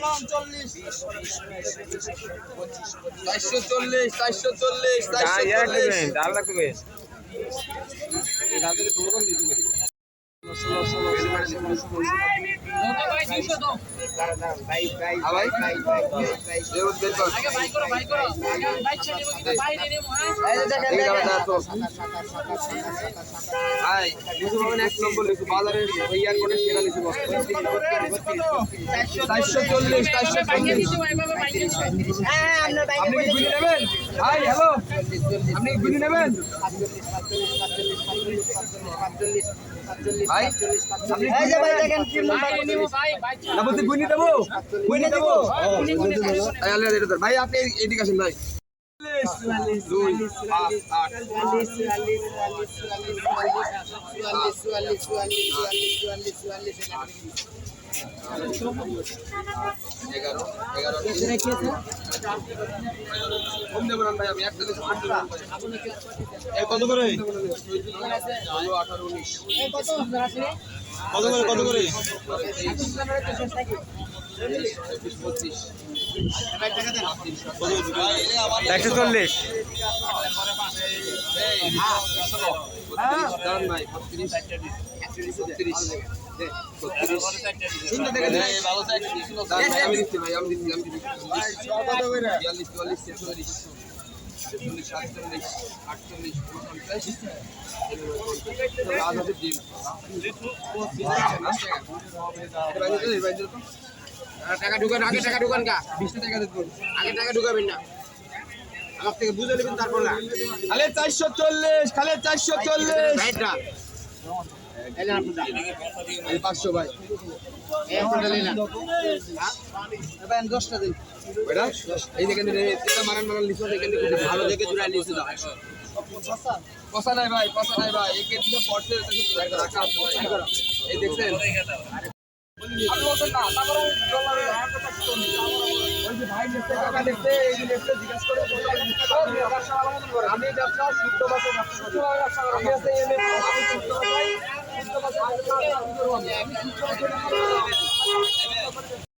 Loan চল্লিশ চারশো চল্লিশ চারশো চল্লিশ চারশো চল্লিশ চারশো চল্লিশ ডাল রাখবে ভাই এবার বের কর এই গাড়ি না তো ভাই লিচু পাবেন এক নম্বর লিচু বাজারে ইয়ার করে কি গুলি নেবেন ভাই আপনি কি ভাই আপনি না বলতে গুনি দেবো গুনি দেবো। এই আল্লাহ এটা ধর। ভাই আপনি এদিকে আসেন ভাই। এগারো এগারো কত করে? কত করে কত করে? একশো চল্লিশ। টাকা ঢুকান আগে টাকা ঢুকান কা বিশটা টাকা আগে টাকা ঢুকাবেন না। আমার থেকে বুঝে নেবেন তারপর না খালে চারশো চল্লিশ খালে চারশো চল্লিশ। পাঁচশো ভাই। দশটা দিন। এই দেখেন এটা মারান মারান লিচু ভালো দেখে জোড়া লিচু দাও পচা নাই ভাই পচা নাই ভাই। একে দিকে পড়ছে রাখা এই দেখছেন না তারপরে আমি ব্যবসা শুদ্ধ ভাষায় ব্যবসা করি আমি শুদ্ধ ভাষায় শুদ্ধ ভাষায়